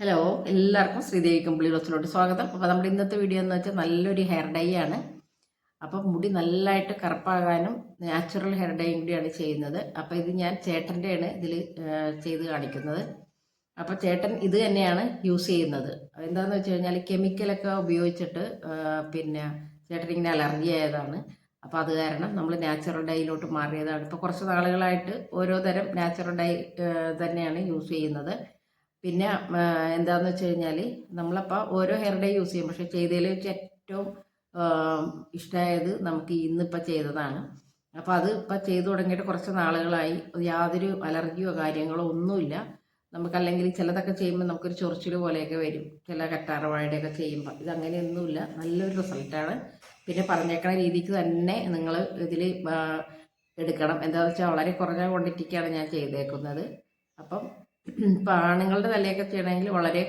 Hello എല്ലാവർക്കും ശ്രീദേവി കമ്പിളി റോസിലോട്ട് സ്വാഗതം. അപ്പോൾ നമ്മുടെ ഇന്നത്തെ വീഡിയോ എന്ന് വെച്ചാൽ നല്ലൊരു ഹെയർ ഡൈ ആണ്. അപ്പം മുടി നല്ലതായിട്ട് കറുപ്പാകാനും നാച്ചുറൽ ഹെയർ ഡൈയും കൂടിയാണ് ചെയ്യുന്നത്. അപ്പോൾ ഇത് ഞാൻ ചേട്ടന്റെയാണ് ഇതിൽ ചെയ്ത് കാണിക്കുന്നത്. അപ്പോൾ ചേട്ടൻ ഇത് തന്നെയാണ് യൂസ് ചെയ്യുന്നത്. എന്താണെന്ന് വെച്ച് കഴിഞ്ഞാൽ കെമിക്കലൊക്കെ ഉപയോഗിച്ചിട്ട് പിന്നെ ചേട്ടൻ ഇങ്ങനെ അലർജി ആയതാണ്. അപ്പോൾ അത് കാരണം നമ്മൾ നാച്ചുറൽ ഡൈയിലോട്ട് മാറിയതാണ്. ഇപ്പോൾ കുറച്ച് നാളുകളായിട്ട് ഓരോ തരം നാച്ചുറൽ ഡൈ തന്നെയാണ് യൂസ് ചെയ്യുന്നത്. പിന്നെ എന്താന്ന് വെച്ച് കഴിഞ്ഞാൽ നമ്മളപ്പോൾ ഓരോ ഹെയർ ഡേ യൂസ് ചെയ്യും. പക്ഷേ ചെയ്തതിൽ വെച്ച് ഏറ്റവും ഇഷ്ടമായത് നമുക്ക് ഇന്നിപ്പോൾ ചെയ്തതാണ്. അപ്പോൾ അത് ഇപ്പോൾ ചെയ്തു തുടങ്ങിയിട്ട് കുറച്ച് നാളുകളായി. യാതൊരു അലർജിയോ കാര്യങ്ങളോ ഒന്നുമില്ല. നമുക്കല്ലെങ്കിൽ ചിലതൊക്കെ ചെയ്യുമ്പോൾ നമുക്കൊരു ചൊറിച്ചിൽ പോലെയൊക്കെ വരും. ചില കറ്റാറവാഴയുടെയൊക്കെ ചെയ്യുമ്പോൾ ഇതങ്ങനെയൊന്നുമില്ല. നല്ലൊരു റിസൾട്ടാണ്. പിന്നെ പറഞ്ഞേക്കണ രീതിക്ക് തന്നെ നിങ്ങൾ ഇതിൽ എടുക്കണം. എന്താണെന്ന് വെച്ചാൽ വളരെ കുറഞ്ഞ ക്വാണ്ടിറ്റിക്കാണ് ഞാൻ ചെയ്തേക്കുന്നത്. അപ്പം ഇപ്പം ആണുങ്ങളുടെ തലയൊക്കെ ചെയ്യണമെങ്കിൽ വളരെ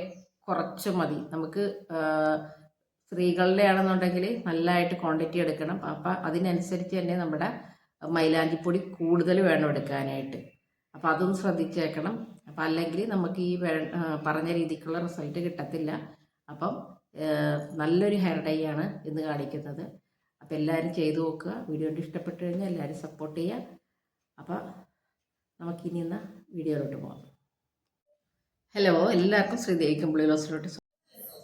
കുറച്ച് മതി. നമുക്ക് സ്ത്രീകളുടെ ആണെന്നുണ്ടെങ്കിൽ നല്ലതായിട്ട് ക്വാണ്ടിറ്റി എടുക്കണം. അപ്പം അതിനനുസരിച്ച് തന്നെ നമ്മുടെ മൈലാഞ്ചിപ്പൊടി കൂടുതൽ വേണം എടുക്കാനായിട്ട്. അപ്പോൾ അതൊന്ന് ശ്രദ്ധിച്ചേക്കണം. അപ്പം അല്ലെങ്കിൽ നമുക്ക് ഈ പറഞ്ഞ രീതിക്കുള്ള റിസൾട്ട് കിട്ടത്തില്ല. അപ്പം നല്ലൊരു ഹെയർ ഡൈ ആണ് ഇന്ന് കാണിക്കുന്നത്. അപ്പം എല്ലാവരും ചെയ്തു നോക്കുക. വീഡിയോ ഇഷ്ടപ്പെട്ടു കഴിഞ്ഞാൽ എല്ലാവരും സപ്പോർട്ട് ചെയ്യുക. അപ്പം നമുക്കിനി ഇന്ന് വീഡിയോയിലോട്ട് പോകാം ഹലോ എല്ലാവർക്കും ശ്രീദേവി കമ്പിളി ലോസിലോട്ട്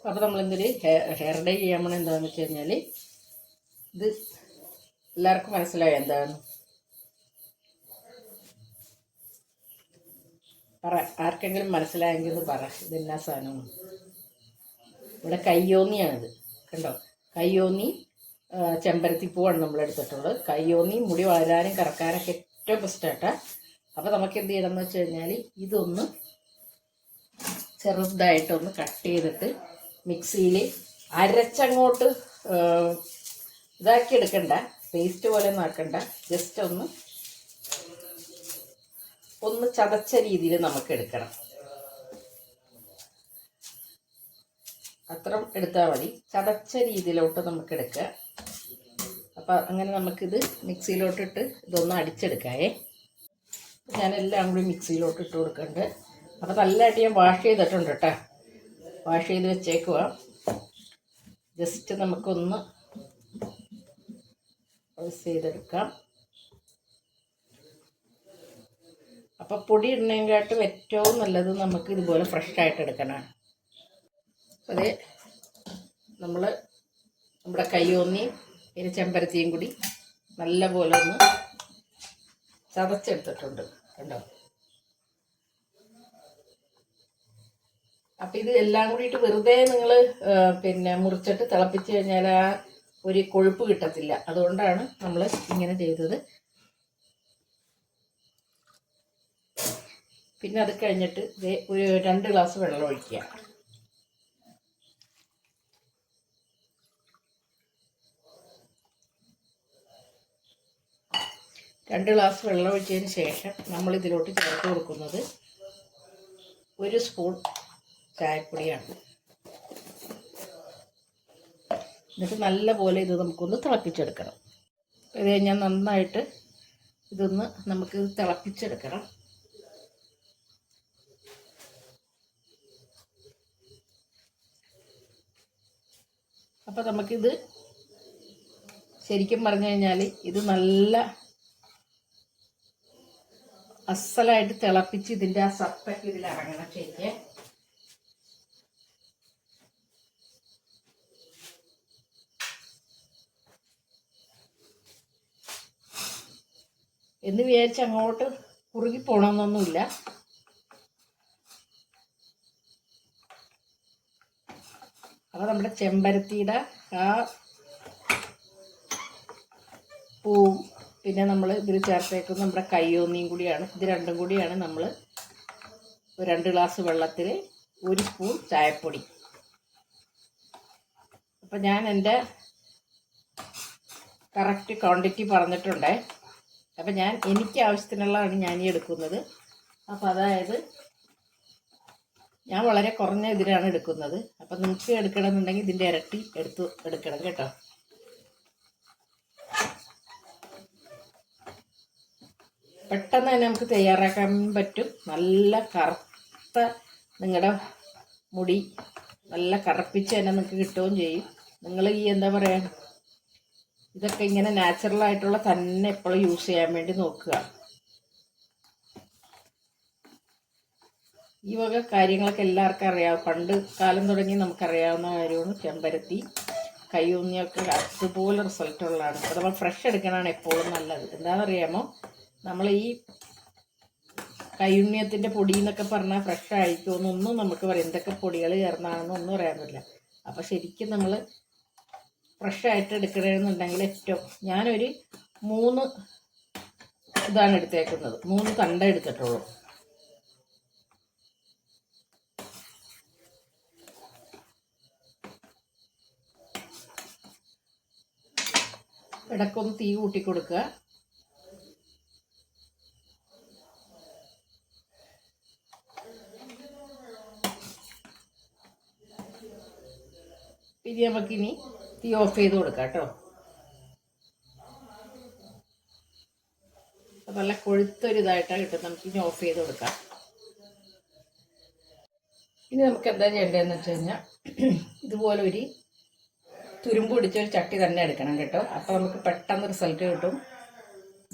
അപ്പോൾ നമ്മളിന്നൊരു ഹെയർ ഹെയർ ഡൈ ചെയ്യാൻ പോണ എന്താണെന്ന് വെച്ച് കഴിഞ്ഞാൽ ഇത് എല്ലാവർക്കും മനസ്സിലായോ എന്താണ് പറ ആർക്കെങ്കിലും മനസ്സിലായെങ്കിൽ പറ. ഇതെല്ലാ സാധനവും ഇവിടെ കയ്യോന്നിയാണിത്. കണ്ടോ? കയ്യോന്നി ചെമ്പരത്തിപ്പൂവാണ് നമ്മൾ എടുത്തിട്ടുള്ളത് കയ്യോന്നി മുടി വളരാനും കറക്കാനൊക്കെ ഏറ്റവും ബെസ്റ്റാട്ടാ അപ്പോൾ നമുക്ക് എന്ത് ചെയ്യണം എന്ന് വെച്ച് കഴിഞ്ഞാൽ ഇതൊന്ന് ചെറുതായിട്ടൊന്ന് കട്ട് ചെയ്തിട്ട് മിക്സിയിൽ അരച്ചങ്ങോട്ട് ഇതാക്കി എടുക്കണ്ട പേസ്റ്റ് പോലെ ആക്കണ്ട. ജസ്റ്റ് ഒന്ന് ഒന്ന് ചതച്ച രീതിയിൽ നമുക്ക് എടുക്കണം. അത്ര എടുത്താൽ മതി. ചതച്ച രീതിയിലോട്ട് നമുക്ക് എടുക്കുക. അപ്പം അങ്ങനെ നമുക്കിത് മിക്സിയിലോട്ടിട്ട് ഇതൊന്ന് അടിച്ചെടുക്കാവേ. ഞാനെല്ലാം കൂടി മിക്സിയിലോട്ട് ഇട്ട് കൊടുക്കുന്നുണ്ട് അപ്പോൾ നല്ലതായിട്ട് ഞാൻ വാഷ് ചെയ്തിട്ടുണ്ട് കേട്ടോ വാഷ് ചെയ്ത് വെച്ചേക്കുക ജസ്റ്റ് നമുക്കൊന്ന് പ്രസ് ചെയ്തെടുക്കാം. അപ്പോൾ പൊടി ഇടുന്നതിനെക്കാട്ടും ഏറ്റവും നല്ലത് നമുക്ക് ഇതുപോലെ ഫ്രഷായിട്ട് എടുക്കണം. അതേ നമ്മൾ നമ്മുടെ കയ്യോന്നിയും പിന്നെ ചെമ്പരത്തിയും കൂടി നല്ലപോലെ ഒന്ന് ചതച്ചെടുത്തിട്ടുണ്ട്. കണ്ടോ? അപ്പം ഇത് എല്ലാം കൂടിയിട്ട് വെറുതെ നിങ്ങൾ പിന്നെ മുറിച്ചിട്ട് തിളപ്പിച്ച് കഴിഞ്ഞാൽ ആ ഒരു കൊഴുപ്പ് കിട്ടത്തില്ല. അതുകൊണ്ടാണ് നമ്മൾ ഇങ്ങനെ ചെയ്തത്. പിന്നെ അത് കഴിഞ്ഞിട്ട് ഒരു രണ്ട് ഗ്ലാസ് വെള്ളം ഒഴിക്കുക. രണ്ട് ഗ്ലാസ് വെള്ളം ഒഴിച്ചതിന് ശേഷം നമ്മൾ ഇതിലോട്ട് ചേർത്ത് കൊടുക്കുന്നത് ഒരു സ്പൂൺ ചായപ്പൊടിയാണ്. എന്നിട്ട് നല്ലപോലെ ഇത് നമുക്കൊന്ന് തിളപ്പിച്ചെടുക്കണം. ഇത് കഴിഞ്ഞാൽ നന്നായിട്ട് ഇതൊന്ന് നമുക്ക് തിളപ്പിച്ചെടുക്കണം. അപ്പം നമുക്കിത് ശരിക്കും പറഞ്ഞു കഴിഞ്ഞാൽ ഇത് നല്ല അസലായിട്ട് തിളപ്പിച്ച് ഇതിന്റെ ആ സത്തൊക്കെ ഇതിൽ ഇറങ്ങണം ശരിക്കും. എന്ന് വിചാരിച്ച് അങ്ങോട്ട് കുറുകി പോകണമെന്നൊന്നുമില്ല അപ്പോൾ നമ്മുടെ ചെമ്പരത്തിയുടെ ആ പൂവും പിന്നെ നമ്മൾ ഇതിൽ ചേർത്തേക്കുന്ന നമ്മുടെ കയ്യോന്നിയും കൂടിയാണ്. ഇത് രണ്ടും കൂടിയാണ് നമ്മൾ രണ്ട് ഗ്ലാസ് വെള്ളത്തിൽ ഒരു സ്പൂൺ ചായപ്പൊടി. അപ്പം ഞാൻ എന്റെ കറക്റ്റ് ക്വാണ്ടിറ്റി പറഞ്ഞിട്ടുണ്ടേ. അപ്പം ഞാൻ എനിക്ക് ആവശ്യത്തിനുള്ളതാണ് ഞാൻ ഈ എടുക്കുന്നത്. അപ്പം അതായത് ഞാൻ വളരെ കുറഞ്ഞ ഇതിലാണ് എടുക്കുന്നത്. അപ്പം നിങ്ങൾക്ക് എടുക്കണമെന്നുണ്ടെങ്കിൽ ഇതിന്റെ ഇരട്ടി എടുത്ത് എടുക്കണം കേട്ടോ. പെട്ടെന്ന് തന്നെ നമുക്ക് തയ്യാറാക്കാൻ പറ്റും. നല്ല കറുത്ത നിങ്ങളുടെ മുടി നല്ല കറുപ്പിച്ച് തന്നെ നിങ്ങൾക്ക് കിട്ടുകയും ചെയ്യും. നിങ്ങൾ ഈ എന്താ പറയുക ഇതൊക്കെ ഇങ്ങനെ നാച്ചുറൽ ആയിട്ടുള്ള തന്നെ എപ്പോഴും യൂസ് ചെയ്യാൻ വേണ്ടി നോക്കുക. ഈ വക കാര്യങ്ങളൊക്കെ എല്ലാവർക്കും അറിയാം. പണ്ട് കാലം തുടങ്ങി നമുക്കറിയാവുന്ന കാര്യമാണ് ചെമ്പരത്തി കയ്യൂന്നിയൊക്കെ അതുപോലെ റിസൾട്ട് ഉള്ളതാണ്. അപ്പോൾ നമ്മൾ ഫ്രഷ് എടുക്കണതാണ് എപ്പോഴും നല്ലത്. എന്താണെന്നറിയാമോ? നമ്മൾ ഈ കയ്യൂന്നിയത്തിന്റെ പൊടി എന്നൊക്കെ പറഞ്ഞാൽ ഫ്രഷ് ആയിരിക്കുമെന്നൊന്നും നമുക്ക് പറയാം. എന്തൊക്കെ പൊടികൾ ചേർന്നാണെന്നൊന്നും അറിയാൻ പറ്റില്ല. അപ്പോൾ ശരിക്കും നമ്മൾ ഫ്രഷ് ആയിട്ട് എടുക്കണമെന്നുണ്ടെങ്കിൽ ഏറ്റവും ഞാനൊരു മൂന്ന് ഇതാണ് എടുത്തേക്കുന്നത്. മൂന്ന് കണ്ട എടുത്തിട്ടുള്ളൂ. ഇടക്കൊന്ന് തീ കൂട്ടി കൊടുക്കുക. പിന്നെ നമുക്കിനി തീ ഓഫ് ചെയ്ത് കൊടുക്കാം കേട്ടോ. നല്ല കൊഴുത്തൊരിതായിട്ടാണ് കിട്ടും. നമുക്ക് ഇനി ഓഫ് ചെയ്ത് കൊടുക്കാം. ഇനി നമുക്ക് എന്താ ചെയ്യേണ്ടതെന്ന് വെച്ച് കഴിഞ്ഞാൽ ഇതുപോലെ ഒരു തുരുമ്പ് പിടിച്ച ഒരു ചട്ടി തന്നെ എടുക്കണം കേട്ടോ. അപ്പോൾ നമുക്ക് പെട്ടെന്ന് റിസൾട്ട് കിട്ടും.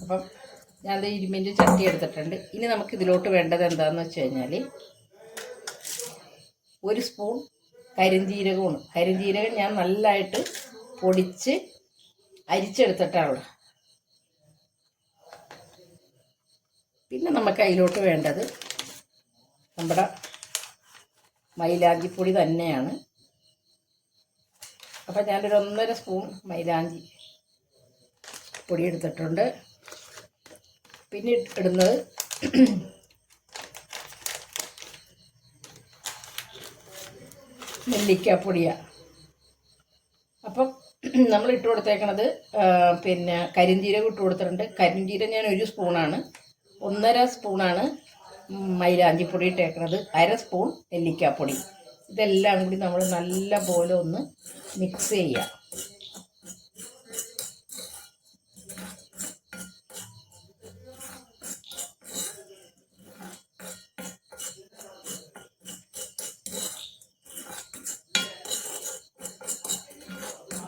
അപ്പം ഞാൻ അത് ഇരുമ്പിന്റെ ചട്ടി എടുത്തിട്ടുണ്ട്. ഇനി നമുക്ക് ഇതിലോട്ട് വേണ്ടത് എന്താണെന്ന് വെച്ച് കഴിഞ്ഞാൽ ഒരു സ്പൂൺ കരിഞ്ജീരകമാണ് കരിഞ്ജീരകം ഞാൻ നല്ലതായിട്ട് പൊടിച്ച് അരിച്ചെടുത്തിട്ടാണ് പിന്നെ നമുക്ക് അതിലോട്ട് വേണ്ടത് നമ്മുടെ മൈലാഞ്ചിപ്പൊടി തന്നെയാണ്. അപ്പം ഞാനൊരു ഒന്നര സ്പൂൺ മൈലാഞ്ചി പൊടി എടുത്തിട്ടുണ്ട്. പിന്നെ ഇടുന്നത് നെല്ലിക്കാപ്പൊടിയാണ് അപ്പം നമ്മൾ ഇട്ട് കൊടുത്തേക്കണത് പിന്നെ കരിഞ്ചീരകം ഇട്ട് കൊടുത്തിട്ടുണ്ട്. കരിഞ്ചീരകം ഞാൻ ഒരു സ്പൂണാണ്. ഒന്നര സ്പൂണാണ് മൈലാഞ്ചിപ്പൊടി ഇട്ടേക്കണത്. അര സ്പൂൺ നെല്ലിക്കാപ്പൊടി. ഇതെല്ലാം കൂടി നമ്മൾ നല്ല പോലെ ഒന്ന് മിക്സ് ചെയ്യുക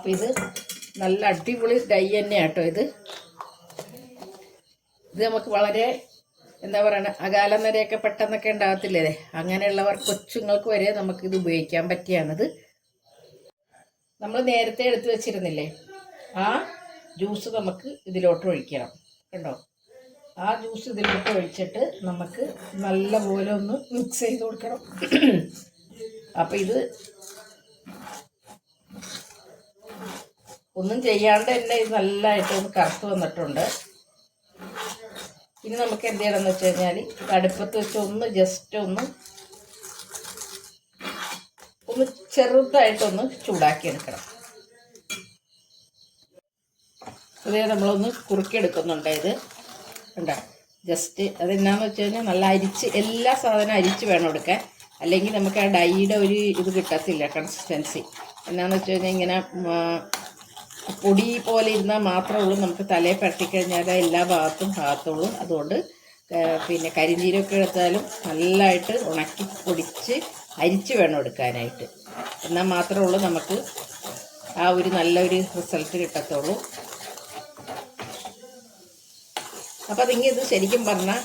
അപ്പം ഇത് നല്ല അടിപൊളി ഡൈ തന്നെയാണ് കേട്ടോ ഇത്. ഇത് നമുക്ക് വളരെ എന്താ പറയണ അകാലം വരെയൊക്കെ പെട്ടെന്നൊക്കെ ഉണ്ടാകത്തില്ലേ? അങ്ങനെയുള്ളവർ കൊച്ചുങ്ങൾക്ക് വരെ നമുക്ക് ഇത് ഉപയോഗിക്കാൻ പറ്റിയാണിത്. നമ്മൾ നേരത്തെ എടുത്തു വെച്ചിരുന്നില്ലേ? ആ ജ്യൂസ് നമുക്ക് ഇതിലോട്ട് ഒഴിക്കണം. കണ്ടോ? ആ ജ്യൂസ് ഇതിലോട്ട് ഒഴിച്ചിട്ട് നമുക്ക് നല്ല പോലെ ഒന്ന് മിക്സ് ചെയ്ത് കൊടുക്കണം. അപ്പം ഇത് ഒന്നും ചെയ്യാണ്ട് തന്നെ ഇത് നല്ലതായിട്ട് ഒന്ന് കറുത്ത് വന്നിട്ടുണ്ട്. ഇനി നമുക്ക് എന്ത് ചെയ്യണമെന്ന് വെച്ച് കഴിഞ്ഞാൽ ഇത് അടുപ്പത്ത് വെച്ച് ഒന്ന് ജസ്റ്റ് ഒന്ന് ഒന്ന് ചെറുതായിട്ടൊന്ന് ചൂടാക്കി എടുക്കണം അതേ നമ്മളൊന്ന് കുറുക്കിയെടുക്കുന്നുണ്ട് ഇത്. കണ്ടോ? ജസ്റ്റ് അതെന്നാന്ന് വെച്ച് കഴിഞ്ഞാൽ നല്ല അരിച്ച് എല്ലാ സാധനവും അരിച്ച് വേണം എടുക്കാൻ. അല്ലെങ്കിൽ നമുക്ക് ആ ഡൈയുടെ ഒരു ഇത് കിട്ടത്തില്ല കൺസിസ്റ്റൻസി എന്നാന്ന് വെച്ച് കഴിഞ്ഞാൽ ഇങ്ങനെ പൊടി പോലെ ഇരുന്നാൽ മാത്രമേ ഉള്ളൂ. നമുക്ക് തലയിൽ പരട്ടിക്കഴിഞ്ഞാൽ എല്ലാ ഭാഗത്തും ഭാഗത്തുള്ളൂ അതുകൊണ്ട് പിന്നെ കരിഞ്ചീരൊക്കെ എടുത്താലും നല്ലതായിട്ട് ഉണക്കി പൊടിച്ച് അരിച്ച് വേണം എടുക്കാനായിട്ട്. എന്നാൽ മാത്രമേ ഉള്ളൂ നമുക്ക് ആ ഒരു നല്ലൊരു റിസൾട്ട് കിട്ടത്തുള്ളൂ. അപ്പം അതിങ്ങി ഇത് ശരിക്കും പറഞ്ഞാൽ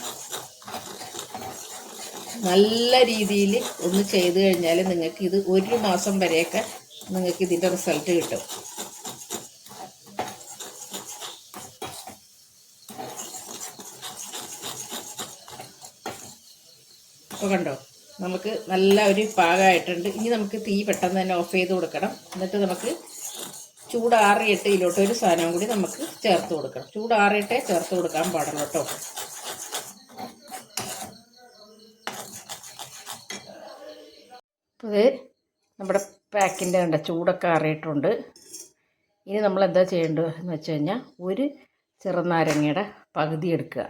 നല്ല രീതിയിൽ ഒന്ന് ചെയ്ത് കഴിഞ്ഞാൽ നിങ്ങൾക്ക് ഇത് ഒരു മാസം വരെയൊക്കെ നിങ്ങൾക്ക് ഇതിന്റെ റിസൾട്ട് കിട്ടും. അപ്പോൾ കണ്ടോ നമുക്ക് നല്ല ഒരു പാകമായിട്ടുണ്ട് ഇനി നമുക്ക് തീ പെട്ടെന്ന് തന്നെ ഓഫ് ചെയ്ത് കൊടുക്കണം. എന്നിട്ട് നമുക്ക് ചൂടാറിയിട്ട് ഇതിലോട്ട് ഒരു സാധനം കൂടി നമുക്ക് ചേർത്ത് കൊടുക്കണം. ചൂടാറിയിട്ടേ ചേർത്ത് കൊടുക്കാൻ പാടുള്ളൂ കേട്ടോ. അപ്പോൾ നമ്മുടെ പാക്കിന്റെ കണ്ട ചൂടൊക്കെ അറിയിട്ടുണ്ട് ഇനി നമ്മൾ എന്താ ചെയ്യേണ്ടത് എന്ന് വെച്ച് കഴിഞ്ഞാൽ ഒരു ചെറുനാരങ്ങയുടെ പകുതി എടുക്കുക.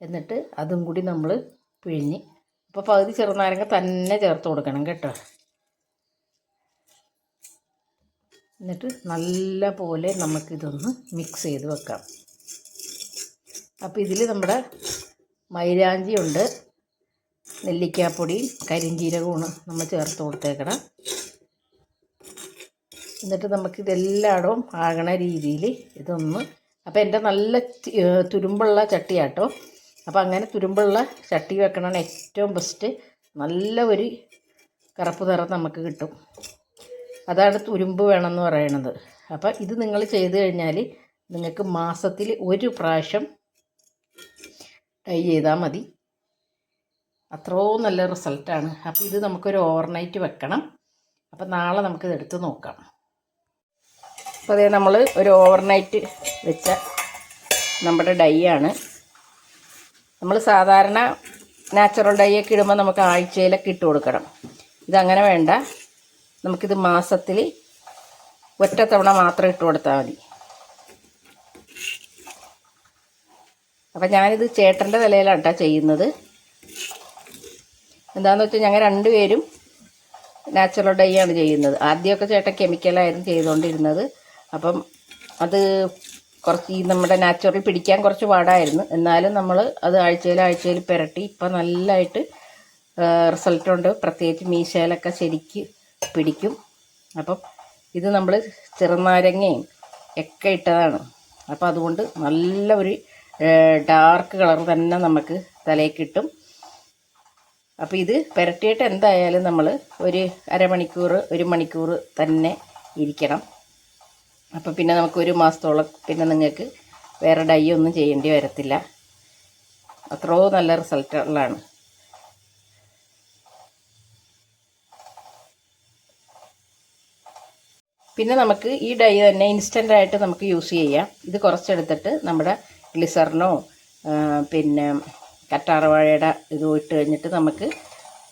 എന്നിട്ട് അതും കൂടി നമ്മൾ പിഴിഞ്ഞ് അപ്പോൾ പകുതി ചെറുനാരങ്ങ തന്നെ ചേർത്ത് കൊടുക്കണം കേട്ടോ. എന്നിട്ട് നല്ല പോലെ നമുക്കിതൊന്ന് മിക്സ് ചെയ്ത് വെക്കാം. അപ്പോൾ ഇതിൽ നമ്മുടെ മൈലാഞ്ചി ഉണ്ട് നെല്ലിക്കാപ്പൊടി കരിഞ്ചീരകമാണ് നമ്മൾ ചേർത്ത് കൊടുത്തേക്കണം. എന്നിട്ട് നമുക്ക് ഇതെല്ലായിടവും ആകണ രീതിയിൽ ഇതൊന്ന് അപ്പോൾ എന്റെ നല്ല തുരുമ്പുള്ള ചട്ടിയാട്ടോ. അപ്പോൾ അങ്ങനെ തുരുമ്പുള്ള ചട്ടി വെക്കണതാണ് ഏറ്റവും ബെസ്റ്റ് നല്ല ഒരു കറുപ്പ് നിറം നമുക്ക് കിട്ടും. അതാണ് തുരുമ്പ് വേണമെന്ന് പറയണത്. അപ്പോൾ ഇത് നിങ്ങൾ ചെയ്ത് കഴിഞ്ഞാൽ നിങ്ങൾക്ക് മാസത്തിൽ ഒരു പ്രാവശ്യം ഡൈ ചെയ്താൽ മതി. അത്രയോ നല്ല റിസൾട്ടാണ് അപ്പോൾ ഇത് നമുക്കൊരു ഓവർനൈറ്റ് വെക്കണം. അപ്പോൾ നാളെ നമുക്കിത് എടുത്ത് നോക്കാം. അപ്പോൾ അതേ നമ്മൾ ഒരു ഓവർനൈറ്റ് വെച്ച നമ്മുടെ ഡൈ ആണ്. നമ്മൾ സാധാരണ നാച്ചുറൽ ഡൈ ഒക്കെ ഇടുമ്പോൾ നമുക്ക് ആഴ്ചയിലൊക്കെ ഇട്ട് കൊടുക്കണം. ഇതങ്ങനെ വേണ്ട. നമുക്കിത് മാസത്തിൽ ഒറ്റ തവണ മാത്രം ഇട്ട് കൊടുത്താൽ മതി. അപ്പം ഞാനിത് ചേട്ടന്റെ തലയിലാണ് കേട്ടോ ചെയ്യുന്നത്. എന്താണെന്ന് വെച്ചാൽ ഞങ്ങൾ രണ്ടുപേരും നാച്ചുറൽ ഡൈ ആണ് ചെയ്യുന്നത്. ആദ്യമൊക്കെ ചേട്ടൻ കെമിക്കലായിരുന്നു ചെയ്തുകൊണ്ടിരുന്നത് അപ്പം അത് കുറച്ച് ഈ നമ്മുടെ നാച്ചുറൽ പിടിക്കാൻ കുറച്ച് പാടായിരുന്നു. എന്നാലും നമ്മൾ അത് ആഴ്ചയിൽ ആഴ്ചയിൽ പുരട്ടി ഇപ്പം നല്ലതായിട്ട് റിസൾട്ടുണ്ട് പ്രത്യേകിച്ച് മീശയിലൊക്കെ ശരിക്ക് പിടിക്കും. അപ്പം ഇത് നമ്മൾ ചെറുനാരങ്ങയും ഒക്കെ ഇട്ടതാണ്. അപ്പം അതുകൊണ്ട് നല്ല ഒരു ഡാർക്ക് കളർ തന്നെ നമുക്ക് തലയിൽ കിട്ടും. അപ്പോൾ ഇത് പുരട്ടിയിട്ട് എന്തായാലും നമ്മൾ ഒരു അരമണിക്കൂർ ഒരു മണിക്കൂർ തന്നെ ഇരിക്കണം. അപ്പോൾ പിന്നെ നമുക്ക് ഒരു മാസത്തോളം പിന്നെ നിങ്ങൾക്ക് വേറെ ഡൈ ഒന്നും ചെയ്യേണ്ടി വരത്തില്ല. അത്രയോ നല്ല റിസൾട്ടുകളാണ് പിന്നെ നമുക്ക് ഈ ഡൈ തന്നെ ഇൻസ്റ്റന്റ് ആയിട്ട് നമുക്ക് യൂസ് ചെയ്യാം. ഇത് കുറച്ചെടുത്തിട്ട് നമ്മുടെ ഗ്ലിസറിനോ പിന്നെ കറ്റാർവാഴയുടെ ഇത് ഇട്ട് കഴിഞ്ഞിട്ട് നമുക്ക്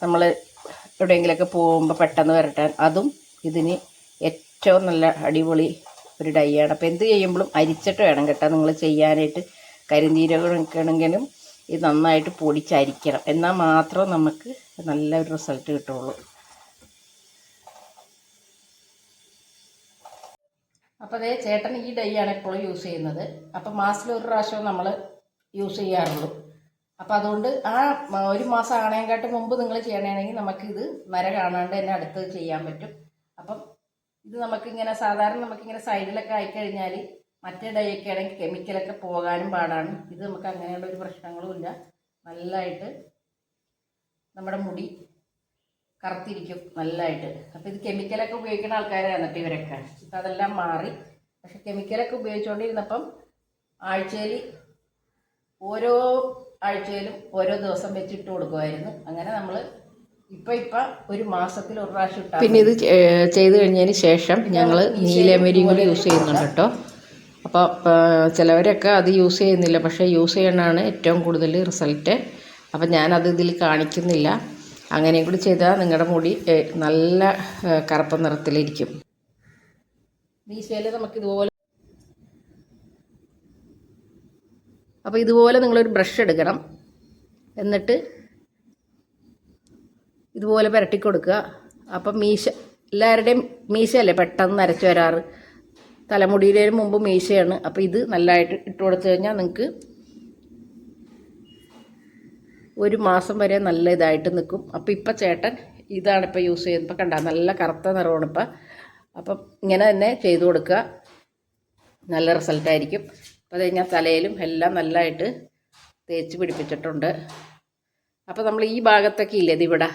നമ്മൾ എവിടെയെങ്കിലുമൊക്കെ പോകുമ്പോൾ പെട്ടെന്ന് വരട്ടാൻ അതും ഇതിന് ഏറ്റവും നല്ല അടിപൊളി ഒരു ഡൈ ആണ്. അപ്പോൾ എന്ത് ചെയ്യുമ്പോഴും അരിച്ചിട്ട് വേണം കേട്ടോ നിങ്ങൾ ചെയ്യാനായിട്ട്. കരിന്തീരകണമെങ്കിലും ഇത് നന്നായിട്ട് പൊടിച്ചരിക്കണം. എന്നാൽ മാത്രം നമുക്ക് നല്ലൊരു റിസൾട്ട് കിട്ടുള്ളൂ. അപ്പോൾ അതേ ചേട്ടൻ ഈ ഡൈ ആണ് എപ്പോഴും യൂസ് ചെയ്യുന്നത്. അപ്പോൾ മാസത്തിൽ ഒരു പ്രാവശ്യം നമ്മൾ യൂസ് ചെയ്യാറുള്ളൂ. അപ്പം അതുകൊണ്ട് ആ ഒരു മാസം ആണേക്കാട്ട് മുമ്പ് നിങ്ങൾ ചെയ്യണമെങ്കിൽ നമുക്കിത് നര കാണാണ്ട് തന്നെ അടുത്ത് ചെയ്യാൻ പറ്റും. അപ്പം ഇത് നമുക്കിങ്ങനെ സാധാരണ നമുക്കിങ്ങനെ സൈഡിലൊക്കെ ആയിക്കഴിഞ്ഞാൽ മറ്റേ ഡൈ ഒക്കെ ആണെങ്കിൽ കെമിക്കലൊക്കെ പോകാനും പാടാണ്. ഇത് നമുക്ക് അങ്ങനെയുള്ള ഒരു പ്രശ്നങ്ങളുമില്ല നല്ലതായിട്ട് നമ്മുടെ മുടി കറുത്തിരിക്കും നല്ലതായിട്ട് അപ്പോൾ ഇത് കെമിക്കലൊക്കെ ഉപയോഗിക്കുന്ന ആൾക്കാരാണ് എന്നിട്ട് ഇവരൊക്കെ. ഇപ്പം അതെല്ലാം മാറി. പക്ഷെ കെമിക്കലൊക്കെ ഉപയോഗിച്ചുകൊണ്ടിരുന്നപ്പം ആഴ്ചയിൽ ഓരോ ആഴ്ചയിലും ഓരോ ദിവസം വെച്ചിട്ട് കൊടുക്കുമായിരുന്നു. അങ്ങനെ നമ്മൾ ഇപ്പം ഇപ്പം ഒരു മാസത്തിൽ ഒരു പ്രാവശ്യം ഇട്ടാൽ പിന്നെ ഇത് ചെയ്തു കഴിഞ്ഞതിന് ശേഷം ഞങ്ങൾ നീലമരിയും കൂടി യൂസ് ചെയ്യുന്നുണ്ട് കേട്ടോ. അപ്പോൾ ചിലവരൊക്കെ അത് യൂസ് ചെയ്യുന്നില്ല. പക്ഷേ യൂസ് ചെയ്യണതാണ് ഏറ്റവും കൂടുതൽ റിസൾട്ട്. അപ്പം ഞാനത് ഇതിൽ കാണിക്കുന്നില്ല. അങ്ങനെയും കൂടി ചെയ്താൽ നിങ്ങളുടെ മുടി നല്ല കറുപ്പ് നിറത്തിലിരിക്കും. മീശയിൽ നമുക്ക് ഇതുപോലെ അപ്പോൾ ഇതുപോലെ നിങ്ങളൊരു ബ്രഷ് എടുക്കണം. എന്നിട്ട് ഇതുപോലെ പുരട്ടി കൊടുക്കുക അപ്പം മീശ എല്ലാവരുടെയും മീശയല്ലേ പെട്ടെന്ന് നരച്ച് വരാറ്? തലമുടിയിലേന് മുമ്പ് മീശയാണ്. അപ്പോൾ ഇത് നല്ലതായിട്ട് ഇട്ട് കൊടുത്തു കഴിഞ്ഞാൽ നിങ്ങൾക്ക് ഒരു മാസം വരെ നല്ല ഇതായിട്ട് നിൽക്കും. അപ്പോൾ ഇപ്പം ചേട്ടൻ ഇതാണ് ഇപ്പോൾ യൂസ് ചെയ്യുന്നത്. ഇപ്പം കണ്ട നല്ല കറുത്ത നിറമാണ് ഇപ്പം. അപ്പം ഇങ്ങനെ തന്നെ ചെയ്തു കൊടുക്കുക. നല്ല റിസൾട്ടായിരിക്കും അപ്പോൾ അത് ഞാൻ തലയിലും എല്ലാം നല്ലതായിട്ട് തേച്ച് പിടിപ്പിച്ചിട്ടുണ്ട്. അപ്പോൾ നമ്മൾ ഈ ഭാഗത്തൊക്കെ ഇല്ലേ ഇതിവിടെ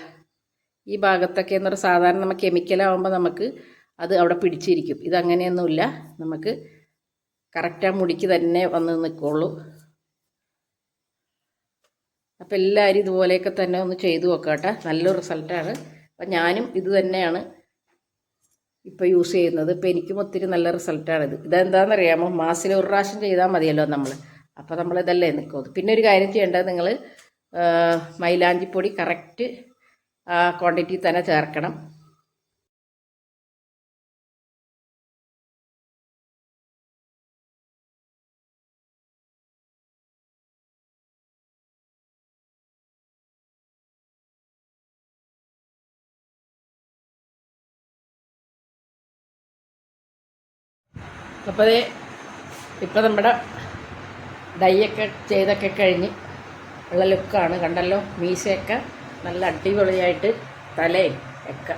ഈ ഭാഗത്തൊക്കെ എന്ന് പറഞ്ഞാൽ സാധാരണ നമ്മൾ കെമിക്കലാവുമ്പോൾ നമുക്ക് അത് അവിടെ പിടിച്ചിരിക്കും. ഇതങ്ങനെയൊന്നുമില്ല. നമുക്ക് കറക്റ്റ് മുടിക്ക് തന്നെ വന്ന് നിൽക്കുള്ളൂ അപ്പോൾ എല്ലാവരും ഇതുപോലെയൊക്കെ തന്നെ ഒന്ന് ചെയ്തു നോക്കാട്ടെ. നല്ലൊരു റിസൾട്ടാണ് അപ്പം ഞാനും ഇത് തന്നെയാണ് ഇപ്പോൾ യൂസ് ചെയ്യുന്നത്. ഇപ്പോൾ എനിക്കും ഒത്തിരി നല്ല റിസൾട്ടാണിത് ഇതെന്താണെന്നറിയാമോ മാസത്തിൽ ഒരു പ്രാവശ്യം ചെയ്താൽ മതിയല്ലോ നമ്മൾ അപ്പോൾ നമ്മളിതല്ലേ നിൽക്കുന്നത് നിൽക്കും പിന്നെ ഒരു കാര്യം ചെയ്യേണ്ടത് നിങ്ങൾ മൈലാഞ്ചിപ്പൊടി കറക്റ്റ് ക്വാണ്ടിറ്റി തന്നെ ചേർക്കണം. അപ്പോൾ ഇപ്പോൾ നമ്മുടെ ഡൈയൊക്കെ ചെയ്തൊക്കെ കഴിഞ്ഞ് ഉള്ള ലുക്കാണ് കണ്ടല്ലോ? മീശയൊക്കെ നല്ല അടിപൊളിയായിട്ട് തലയും ഒക്കെ.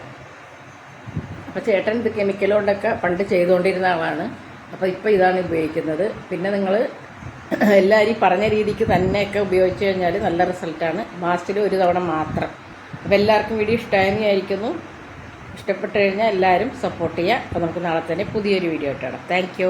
അപ്പോൾ ചേട്ടൻ ഇത് കെമിക്കലുകൊണ്ടൊക്കെ പണ്ട് ചെയ്തുകൊണ്ടിരുന്ന ആളാണ്. അപ്പോൾ ഇപ്പോൾ ഇതാണ് ഉപയോഗിക്കുന്നത്. പിന്നെ നിങ്ങൾ എല്ലാവരും പറഞ്ഞ രീതിക്ക് തന്നെയൊക്കെ ഉപയോഗിച്ച് കഴിഞ്ഞാൽ നല്ല റിസൾട്ടാണ് മാസത്തിൽ ഒരു തവണ മാത്രം. അപ്പോൾ എല്ലാവർക്കും വീഡിയോ ഇഷ്ടമായി വിചാരിക്കുന്നു. ഇഷ്ടപ്പെട്ട് കഴിഞ്ഞാൽ എല്ലാവരും സപ്പോർട്ട് ചെയ്യുക. അപ്പോൾ നമുക്ക് നാളെ തന്നെ പുതിയൊരു വീഡിയോ ഇട്ടാണ് താങ്ക്